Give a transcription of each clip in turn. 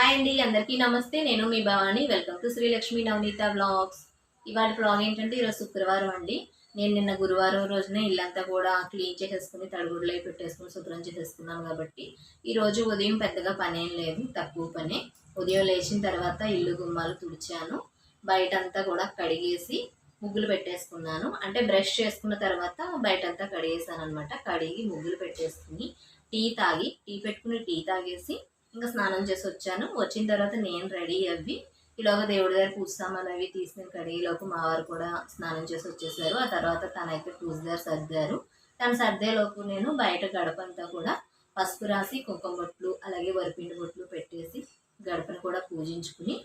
Hi అండి అందరికీ నమస్తే. నేను మీ Bhavani. Welcome to Srilakshmi Navaneetha blogs ఇవాళ బ్లాగ్ ఏంటంటే ఈరోజు శుక్రవారం అండి. నేను నిన్న గురువారం రోజున ఇల్లంతా కూడా క్లీన్ చేసేసుకుని తడుగుడులో పెట్టేసుకుని శుభ్రం చేసేసుకున్నాను కాబట్టి ఈరోజు ఉదయం పెద్దగా పని ఏం లేదు తక్కువ పనే. ఉదయం లేచిన తర్వాత ఇల్లు గుమ్మాలు తుడిచాను. బయటంతా కూడా కడిగేసి ముగ్గులు పెట్టేసుకున్నాను. అంటే బ్రష్ చేసుకున్న తర్వాత బయటంతా కడిగేసాను అనమాట కడిగి ముగ్గులు పెట్టేసుకుని టీ తాగి టీ పెట్టుకుని టీ తాగేసి ఇంకా స్నానం చేసి వచ్చాను. వచ్చిన తర్వాత నేను రెడీ అవ్వి ఈలోగా దేవుడి దగ్గర పూజ సామాన్లు అవి తీసుకుని కడిగేలోపు మా వారు కూడా స్నానం చేసి వచ్చేసారు. ఆ తర్వాత తనైతే పూజ దగ్గర సర్దారు. తను సర్దేలోపు నేను బయట గడపంతా కూడా పసుపు రాసి కుంకుమ బొట్లు అలాగే వరిపిండి బొట్లు పెట్టేసి గడపను కూడా పూజించుకుని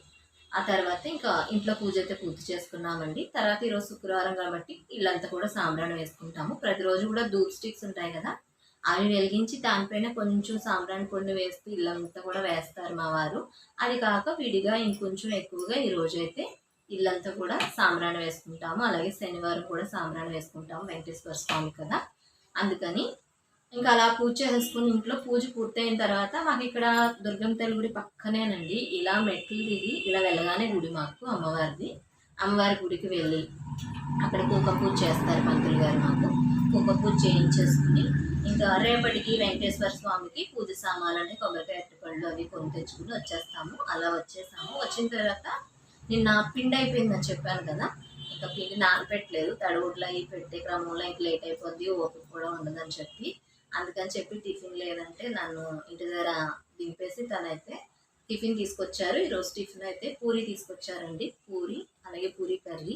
ఆ తర్వాత ఇంకా ఇంట్లో పూజ అయితే పూర్తి చేసుకున్నామండి. తర్వాత ఈరోజు శుక్రవారం కాబట్టి ఇల్లంతా కూడా సాంబ్రాణం వేసుకుంటాము. ప్రతిరోజు కూడా ధూప్ స్టిక్స్ ఉంటాయి కదా అవి వెలిగించి దానిపైన కొంచెం సాంబ్రాణి పొడిని వేస్తూ ఇల్లంతా కూడా వేస్తారు మా వారు. అది కాక విడిగా ఇంకొంచెం ఎక్కువగా ఈ అయితే ఇల్లంతా కూడా సాంబ్రాణి వేసుకుంటాము. అలాగే శనివారం కూడా సాంబ్రాణి వేసుకుంటాము వెంకటేశ్వర స్వామి కదా. అందుకని ఇంకా అలా పూజ చేసుకుని ఇంట్లో పూజ పూర్తయిన తర్వాత మాకు ఇక్కడ దుర్గం తల్లి గుడి పక్కనేనండి. ఇలా మెట్లు దిగి ఇలా వెళ్ళగానే గుడి మాకు అమ్మవారిది. అమ్మవారి గుడికి వెళ్ళి అక్కడ కూక పూజ చేస్తారు మంత్రులు గారు మాకు. కూక పూజ చేయించేసుకుని ఇంకా రేపటికి వెంకటేశ్వర స్వామికి పూజ సామాన్లని కొబ్బరికాయ అరటిపళ్ళు అవి కొని తెచ్చుకుని వచ్చేస్తాము. అలా వచ్చేసాము. వచ్చిన తర్వాత నిన్న పిండి అయిపోయిందని చెప్పాను కదా. ఇంకా పిండి నానపెట్టలేదు. తడుగుడ్లు అవి పెట్టే క్రమంలో ఇంక లేట్ అయిపోద్ది ఓపిక కూడా ఉండదని చెప్పి. అందుకని చెప్పి టిఫిన్ లేదంటే నన్ను ఇంటి దగ్గర దింపేసి తనైతే టిఫిన్ తీసుకొచ్చారు. ఈరోజు టిఫిన్ అయితే పూరి తీసుకొచ్చారండి. పూరి అలాగే పూరి కర్రీ.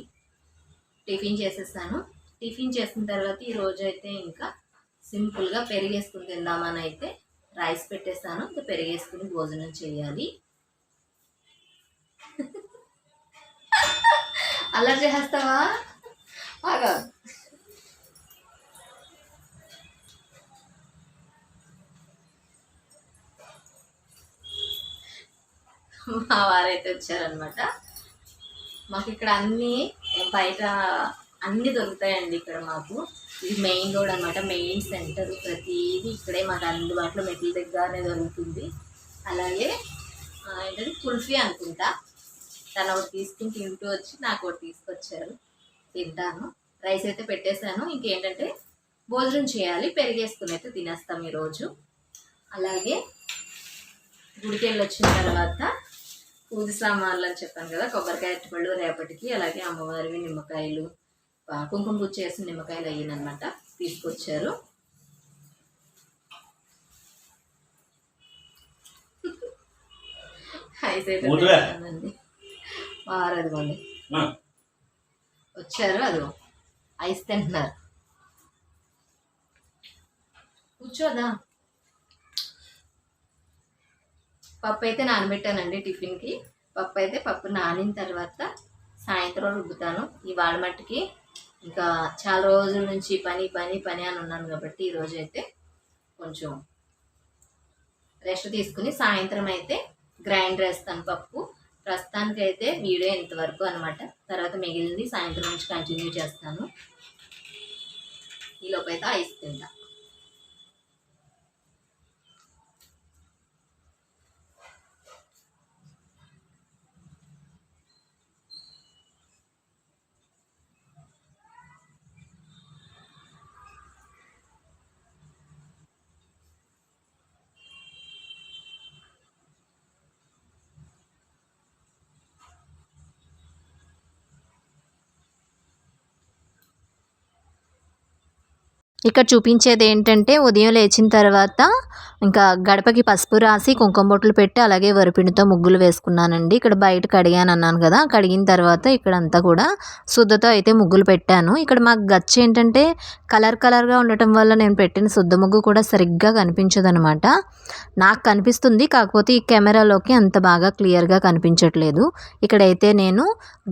టిఫిన్ చేసేసాను. టిఫిన్ చేసిన తర్వాత ఈరోజు అయితే ఇంకా సింపుల్గా పెరిగేసుకుని తిందామని అయితే రైస్ పెట్టేస్తాను ఇంకా పెరిగేసుకుని భోజనం చేయాలి. అలా చేస్తావా బాగా మా వారైతే వచ్చారనమాట మాకు ఇక్కడ అన్నీ బయట అన్నీ దొరుకుతాయండి ఇక్కడ మాకు. ఇది మెయిన్ రోడ్ అనమాట మెయిన్ సెంటర్ ప్రతిదీ ఇక్కడే మాకు అందుబాటులో మెట్ల దగ్గరనే దొరుకుతుంది. అలాగే ఏంటంటే కుల్ఫీ అనుకుంటా. తను ఒకటి తీసుకుని తింటూ వచ్చి నాకు ఒకటి తీసుకొచ్చారు. తింటాను. రైస్ అయితే పెట్టేశాను. ఇంకేంటంటే భోజనం చేయాలి. పెరిగేసుకుని అయితే తినేస్తాం ఈరోజు. అలాగే గుడికి వెళ్ళి వచ్చిన తర్వాత పూజ సామాన్లు అని చెప్పాను కదా కొబ్బరికాయ అరటిపళ్ళు రేపటికి అలాగే అమ్మవారివి నిమ్మకాయలు కుంకుమ పూజ చేసిన నిమ్మకాయలు అయ్యానమాట తీసుకొచ్చారు అయితే. వారు ఆ. వచ్చారు అదిగో ఐస్ తింటున్నారు కూర్చోదా పప్పు అయితే నానబెట్టానండి టిఫిన్కి. పప్పు అయితే పప్పు నానిన తర్వాత సాయంత్రం రుబ్బుతాను. ఇవాళ మట్టుకి ఇంకా చాలా రోజుల నుంచి పని పని పని అని ఉన్నాను కాబట్టి ఈరోజు అయితే కొంచెం రెస్ట్ తీసుకుని సాయంత్రం అయితే గ్రైండర్ వేస్తాను పప్పు. ప్రస్తుతానికి అయితే వీడియో ఇంతవరకు అనమాట తర్వాత మిగిలింది సాయంత్రం నుంచి కంటిన్యూ చేస్తాను. ఈలోపు అయితే ఐస్ తింటా. ఇక్కడ చూపించేది ఏంటంటే ఉదయం లేచిన తర్వాత ఇంకా గడపకి పసుపు రాసి కుంకుమ బొట్లు పెట్టి అలాగే వరిపిండితో ముగ్గులు వేసుకున్నానండి. ఇక్కడ బయట కడిగాను అన్నాను కదా కడిగిన తర్వాత ఇక్కడ అంతా కూడా శుద్ధతో అయితే ముగ్గులు పెట్టాను. ఇక్కడ మాకు గచ్చ ఏంటంటే కలర్ కలర్గా ఉండటం వల్ల నేను పెట్టిన శుద్ధ ముగ్గు కూడా సరిగ్గా కనిపించదు అనమాట నాకు కనిపిస్తుంది కాకపోతే ఈ కెమెరాలోకి అంత బాగా క్లియర్గా కనిపించట్లేదు. ఇక్కడైతే నేను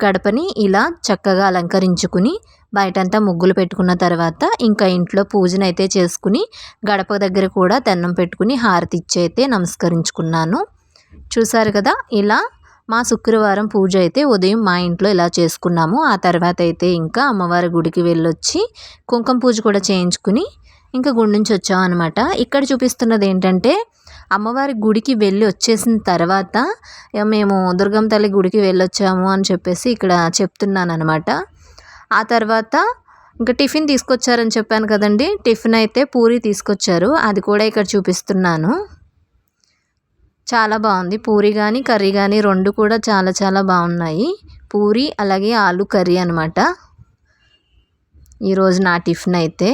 గడపని ఇలా చక్కగా అలంకరించుకుని బయటంతా ముగ్గులు పెట్టుకున్న తర్వాత ఇంకా ఇంట్లో పూజనైతే చేసుకుని గడప దగ్గర కూడా తెన్నం పెట్టుకుని హారతి ఇచ్చి అయితే నమస్కరించుకున్నాను. చూసారు కదా ఇలా మా శుక్రవారం పూజ అయితే ఉదయం మా ఇంట్లో ఇలా చేసుకున్నాము. ఆ తర్వాత అయితే ఇంకా అమ్మవారి గుడికి వెళ్ళొచ్చి కుంకుమ పూజ కూడా చేయించుకుని ఇంకా గుడి నుంచి వచ్చామన్నమాట ఇక్కడ చూపిస్తున్నది ఏంటంటే అమ్మవారి గుడికి వెళ్ళి వచ్చేసిన తర్వాత మేము దుర్గమ్మ తల్లి గుడికి వెళ్ళొచ్చాము అని చెప్పేసి ఇక్కడ చెప్తున్నాను అనమాట ఆ తర్వాత ఇంకా టిఫిన్ తీసుకొచ్చారని చెప్పాను కదండి. టిఫిన్ అయితే పూరి తీసుకొచ్చారు. అది కూడా ఇక్కడ చూపిస్తున్నాను. చాలా బాగుంది. పూరి కానీ కర్రీ కానీ రెండు కూడా చాలా చాలా బాగున్నాయి. పూరి అలాగే ఆలు కర్రీ అనమాట ఈరోజు నా టిఫిన్ అయితే.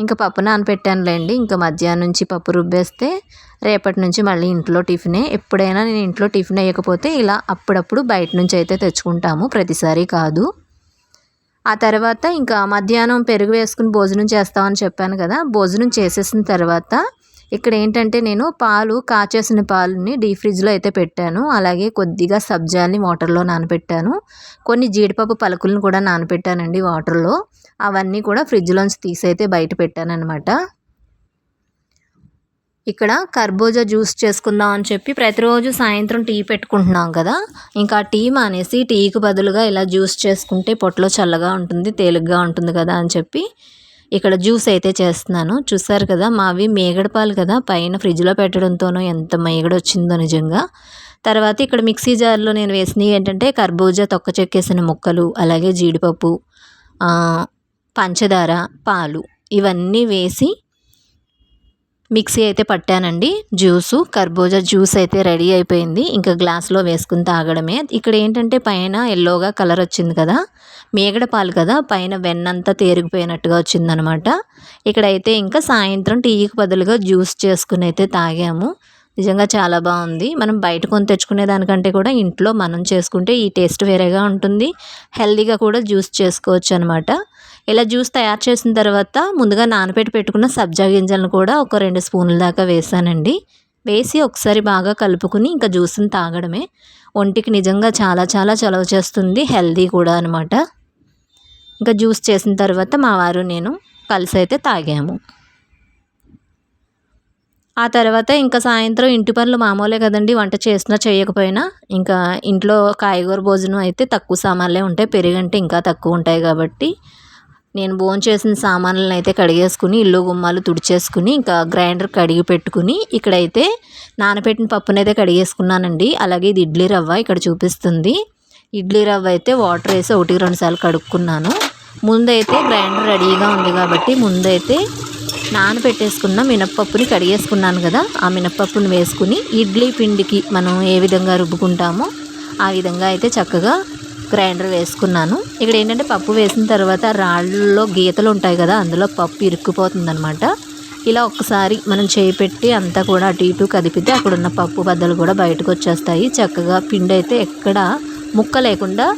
ఇంకా పప్పు నానపెట్టానులేండి. ఇంకా మధ్యాహ్నం నుంచి పప్పు రుబ్బేస్తే రేపటి నుంచి మళ్ళీ ఇంట్లో టిఫినే. ఎప్పుడైనా నేను ఇంట్లో టిఫిన్ వేయకపోతే ఇలా అప్పుడప్పుడు బయట నుంచి అయితే తెచ్చుకుంటాము. ప్రతిసారి కాదు. ఆ తర్వాత ఇంకా మధ్యాహ్నం పెరుగు వేసుకుని భోజనం చేస్తామని చెప్పాను కదా భోజనం చేసేసిన తర్వాత ఇక్కడ ఏంటంటే నేను పాలు కాచేసిన పాలని డీ ఫ్రిడ్జ్లో అయితే పెట్టాను. అలాగే కొద్దిగా సబ్జాల్ని వాటర్లో నానబెట్టాను కొన్ని జీడిపప్పు పలుకులను కూడా నానబెట్టానండి వాటర్లో. అవన్నీ కూడా ఫ్రిడ్జ్లోంచి తీసి అయితే బయట పెట్టానన్నమాట. ఇక్కడ కర్బూజా జ్యూస్ చేసుకుందాం అని చెప్పి ప్రతిరోజు సాయంత్రం టీ పెట్టుకుంటున్నాం కదా. ఇంకా టీ మానేసి టీకి బదులుగా ఇలా జ్యూస్ చేసుకుంటే పొట్టలో చల్లగా ఉంటుంది తేలిగ్గా ఉంటుంది కదా అని చెప్పి ఇక్కడ జ్యూస్ అయితే చేస్తున్నాను. చూసారు కదా మావి మేగడపాలు కదా పైన ఫ్రిడ్జ్లో పెట్టడంతోనూ ఎంత మేగడ వచ్చిందో నిజంగా. తర్వాత ఇక్కడ మిక్సీ జార్లో నేను వేసినవి ఏంటంటే కర్బూజా తొక్క చెక్కేసిన ముక్కలు అలాగే జీడిపప్పు పంచదార పాలు ఇవన్నీ వేసి మిక్సీ అయితే పట్టానండి జ్యూసు కర్బూజా జ్యూస్ అయితే రెడీ అయిపోయింది. ఇంకా గ్లాస్లో వేసుకుని తాగడమే. ఇక్కడ ఏంటంటే పైన ఎల్లోగా కలర్ వచ్చింది కదా మేగడ పాలు కదా పైన వెన్నంతా తేరిగిపోయినట్టుగా వచ్చిందనమాట. ఇక్కడైతే ఇంకా సాయంత్రం టీకి బదులుగా జ్యూస్ చేసుకుని అయితే తాగాము. నిజంగా చాలా బాగుంది. మనం బయట కొని తెచ్చుకునే దానికంటే కూడా ఇంట్లో మనం చేసుకుంటే ఈ టేస్ట్ వేరేగా ఉంటుంది. హెల్దీగా కూడా జ్యూస్ చేసుకోవచ్చు అనమాట ఇలా జ్యూస్ తయారు చేసిన తర్వాత ముందుగా నానబెట్టి పెట్టుకున్న సబ్జా గింజలను కూడా ఒక రెండు స్పూన్ల దాకా వేసానండి. వేసి ఒకసారి బాగా కలుపుకుని ఇంకా జ్యూస్ని తాగడమే. ఒంటికి నిజంగా చాలా చాలా చలవ చేస్తుంది. హెల్దీ కూడా అనమాట. ఇంకా జ్యూస్ చేసిన తర్వాత మా వారు నేను కలిసి అయితే తాగాము. ఆ తర్వాత ఇంకా సాయంత్రం ఇంటి పనులు మామూలే కదండి వంట చేసినా చేయకపోయినా. ఇంకా ఇంట్లో కాయగూర భోజనం అయితే తక్కువ సామాన్లే ఉంటాయి పెరుగంటే ఇంకా తక్కువ ఉంటాయి కాబట్టి. నేను భోజనం చేసిన సామాన్లను అయితే కడిగేసుకుని ఇల్లు గుమ్మాలు తుడిచేసుకుని ఇంకా గ్రైండర్ కడిగి పెట్టుకుని ఇక్కడైతే నానబెట్టిన పప్పునైతే కడిగేసుకున్నానండి. అలాగే ఇది ఇడ్లీ రవ్వ ఇక్కడ చూపిస్తుంది. ఇడ్లీ రవ్వ అయితే వాటర్ వేసి ఒకటి రెండు సార్లు కడుక్కున్నాను. ముందైతే గ్రైండర్ రెడీగా ఉంది కాబట్టి ముందైతే నానబెట్టేసుకున్న మినప్పప్పుని కడిగేసుకున్నాను కదా ఆ మినప్పప్పుని వేసుకుని ఇడ్లీ పిండికి మనం ఏ విధంగా రుబ్బుకుంటామో ఆ విధంగా అయితే చక్కగా గ్రైండర్ వేసుకున్నాను. ఇక్కడ ఏంటంటే పప్పు వేసిన తర్వాత రాళ్ళలో గీతలు ఉంటాయి కదా అందులో పప్పు ఇరుక్కుపోతుందనమాట ఇలా ఒక్కసారి మనం చేయి పెట్టి అంతా కూడా అటు ఇటు కదిపితే అక్కడ ఉన్న పప్పు బద్దలు కూడా బయటకు వచ్చేస్తాయి. చక్కగా పిండి అయితే ఎక్కడ ముక్క లేకుండా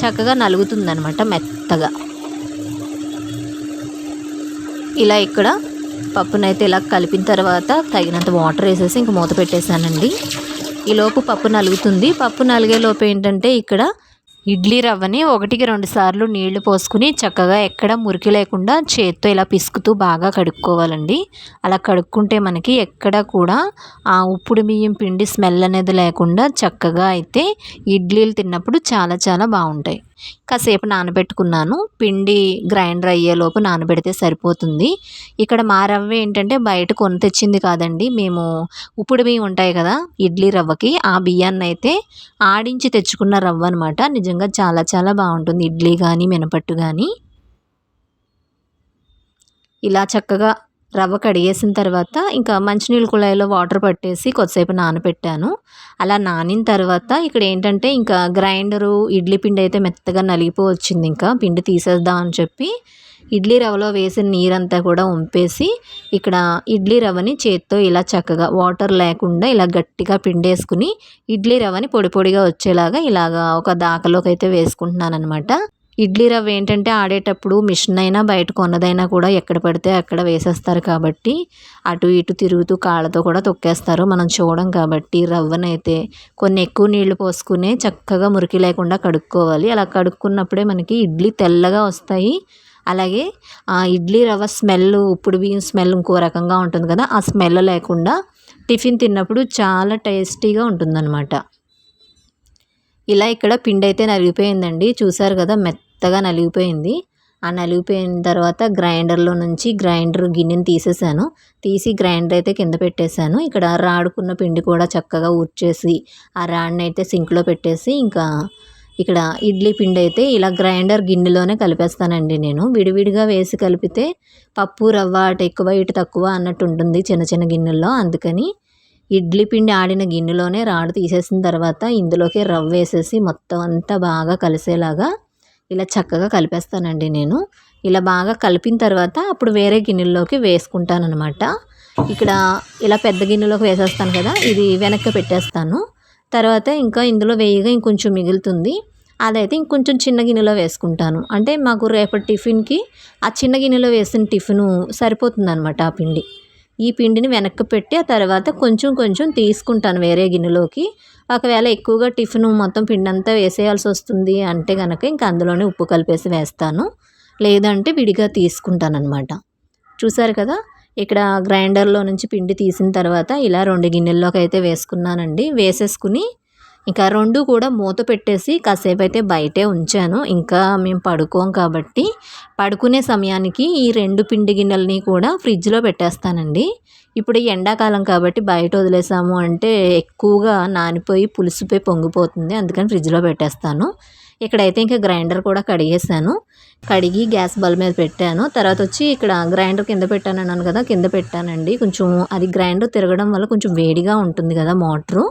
చక్కగా నలుగుతుందనమాట మెత్తగా. ఇలా ఇక్కడ పప్పునైతే ఇలా కలిపిన తర్వాత తగినంత వాటర్ వేసేసి ఇంక మూత పెట్టేశానండి. ఈలోపు పప్పు నలుగుతుంది. పప్పు నలిగే లోపు ఏంటంటే ఇక్కడ ఇడ్లీ రవ్వని ఒకటికి రెండు సార్లు నీళ్ళు పోసుకుని చక్కగా ఎక్కడ మురికి లేకుండా చేత్తో ఇలా పిసుకుతూ బాగా కడుక్కోవాలండి. అలా కడుక్కుంటే మనకి ఎక్కడ కూడా ఆ ఉప్పుడు బియ్యం పిండి స్మెల్ అనేది లేకుండా చక్కగా అయితే ఇడ్లీలు తిన్నప్పుడు చాలా చాలా బాగుంటాయి. కాసేపు నానబెట్టుకున్నాను. పిండి గ్రైండర్ అయ్యేలోపు నానబెడితే సరిపోతుంది. ఇక్కడ మా రవ్వ ఏంటంటే బయట కొని తెచ్చింది కాదండి. మేము ఉప్పుడు బియ్యం ఉంటాయి కదా ఇడ్లీ రవ్వకి ఆ బియ్యాన్ని అయితే ఆడించి తెచ్చుకున్న రవ్వ అనమాట నిజంగా చాలా చాలా బాగుంటుంది. ఇడ్లీ కానీ మినపట్టు కానీ ఇలా చక్కగా రవ్వ కడిగేసిన తర్వాత ఇంకా మంచినీళ్ళ కుళాయిలో వాటర్ పట్టేసి కొద్దిసేపు నానబెట్టాను అలా నానిన తర్వాత ఇక్కడ ఏంటంటే ఇంకా గ్రైండరు ఇడ్లీ పిండి అయితే మెత్తగా నలిగిపో వచ్చింది. ఇంకా పిండి తీసేద్దాం అని చెప్పి ఇడ్లీ రవ్వలో వేసిన నీరంతా కూడా ఉంపేసి ఇక్కడ ఇడ్లీ రవ్వని చేత్తో ఇలా చక్కగా వాటర్ లేకుండా ఇలా గట్టిగా పిండేసుకుని ఇడ్లీ రవ్వని పొడి పొడిగా వచ్చేలాగా ఇలాగా ఒక దాకలోకి అయితే వేసుకుంటున్నాను అనమాట ఇడ్లీ రవ్వ ఏంటంటే ఆడేటప్పుడు మిషన్ అయినా బయట కొన్నదైనా కూడా ఎక్కడ పడితే అక్కడ వేసేస్తారు కాబట్టి అటు ఇటు తిరుగుతూ కాళ్ళతో కూడా తొక్కేస్తారు. మనం చూడం కాబట్టి రవ్వనైతే కొన్ని ఎక్కువ నీళ్ళు పోసుకునే చక్కగా మురికి లేకుండా కడుక్కోవాలి. అలా కడుక్కున్నప్పుడే మనకి ఇడ్లీ తెల్లగా వస్తాయి. అలాగే ఆ ఇడ్లీ రవ్వ స్మెల్ ఉప్పుడు బియ్యం స్మెల్ ఇంకో రకంగా ఉంటుంది కదా ఆ స్మెల్ లేకుండా టిఫిన్ తిన్నప్పుడు చాలా టేస్టీగా ఉంటుందన్నమాట. ఇలా ఇక్కడ పిండి అయితే నలిగిపోయిందండి. చూసారు కదా మెత్త మెత్తగా నలిగిపోయింది. ఆ నలిగిపోయిన తర్వాత గ్రైండర్లో నుంచి గ్రైండర్ గిన్నెని తీసేసాను. తీసి గ్రైండర్ అయితే కింద పెట్టేశాను. ఇక్కడ రాడుకున్న పిండి కూడా చక్కగా ఊర్చేసి ఆ రాడిని అయితే సింక్లో పెట్టేసి ఇంకా ఇక్కడ ఇడ్లీ పిండి అయితే ఇలా గ్రైండర్ గిన్నెలోనే కలిపేస్తానండి నేను. విడివిడిగా వేసి కలిపితే పప్పు రవ్వ అటు ఎక్కువ ఇటు తక్కువ అన్నట్టు ఉంటుంది చిన్న చిన్న గిన్నెల్లో. అందుకని ఇడ్లీ పిండి ఆడిన గిన్నెలోనే రాడు తీసేసిన తర్వాత ఇందులోకి రవ్వ వేసేసి మొత్తం అంతా బాగా కలిసేలాగా ఇలా చక్కగా కలిపేస్తానండి నేను. ఇలా బాగా కలిపిన తర్వాత అప్పుడు వేరే గిన్నెల్లోకి వేసుకుంటానమాట ఇక్కడ ఇలా పెద్ద గిన్నెలోకి వేసేస్తాను కదా ఇది వెనక్కి పెట్టేస్తాను. తర్వాత ఇంకా ఇందులో వేయగా ఇంకొంచెం మిగులుతుంది. అదైతే ఇంకొంచెం చిన్న గిన్నెలో వేసుకుంటాను. అంటే మాకు రేపటి టిఫిన్కి ఆ చిన్న గిన్నెలో వేసిన టిఫిను సరిపోతుంది అనమాట ఆ పిండి. ఈ పిండిని వెనక్కి పెట్టి ఆ తర్వాత కొంచెం కొంచెం తీసుకుంటాను వేరే గిన్నెలోకి. ఒకవేళ ఎక్కువగా టిఫిన్ మొత్తం పిండి అంతా వేసేయాల్సి వస్తుంది అంటే కనుక ఇంకా అందులోనే ఉప్పు కలిపేసి వేస్తాను. లేదంటే విడిగా తీసుకుంటాను అనమాట చూసారు కదా? ఇక్కడ గ్రైండర్లో నుంచి పిండి తీసిన తర్వాత ఇలా రెండు గిన్నెల్లోకి అయితే వేసుకున్నానండి. వేసేసుకుని ఇంకా రెండు కూడా మూత పెట్టేసి కాసేపు అయితే బయటే ఉంచాను. ఇంకా మేము పడుకోం కాబట్టి పడుకునే సమయానికి ఈ రెండు పిండి గిన్నెలని కూడా ఫ్రిడ్జ్లో పెట్టేస్తానండి. ఇప్పుడు ఎండాకాలం కాబట్టి బయట వదిలేసాము అంటే ఎక్కువగా నానిపోయి పులిసిపోయి పొంగిపోతుంది. అందుకని ఫ్రిడ్జ్లో పెట్టేస్తాను. ఇక్కడైతే ఇంకా గ్రైండర్ కూడా కడిగేసాను కడిగి గ్యాస్ బల్ మీద పెట్టాను. తర్వాత వచ్చి ఇక్కడ గ్రైండర్ కింద పెట్టాను అన్నాను కదా కింద పెట్టానండి. కొంచెం అది గ్రైండర్ తిరగడం వల్ల కొంచెం వేడిగా ఉంటుంది కదా మోటరు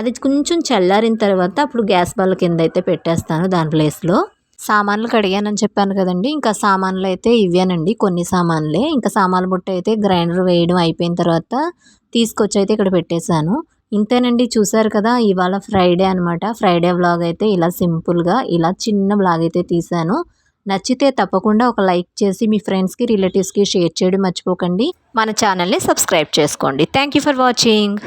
అది కొంచెం చల్లారిన తర్వాత అప్పుడు గ్యాస్ బల్ కింద అయితే పెట్టేస్తాను దాని ప్లేస్లో సామాన్లు కడిగానని చెప్పాను కదండి. ఇంకా సామాన్లు అయితే ఇవేనండి కొన్ని సామాన్లే. ఇంకా సామాన్లు బుట్ట అయితే గ్రైండర్ వేయడం అయిపోయిన తర్వాత తీసుకొచ్చి అయితే ఇక్కడ పెట్టేశాను. ఇంతేనండి చూసారు కదా ఇవాళ ఫ్రైడే అనమాట ఫ్రైడే వ్లాగ్ అయితే ఇలా సింపుల్గా ఇలా చిన్న వ్లాగ్ అయితే తీశాను. నచ్చితే తప్పకుండా ఒక లైక్ చేసి మీ ఫ్రెండ్స్కి రిలేటివ్స్కి షేర్ చేయడం మర్చిపోకండి. మన ఛానల్ని సబ్స్క్రైబ్ చేసుకోండి. Thank you for watching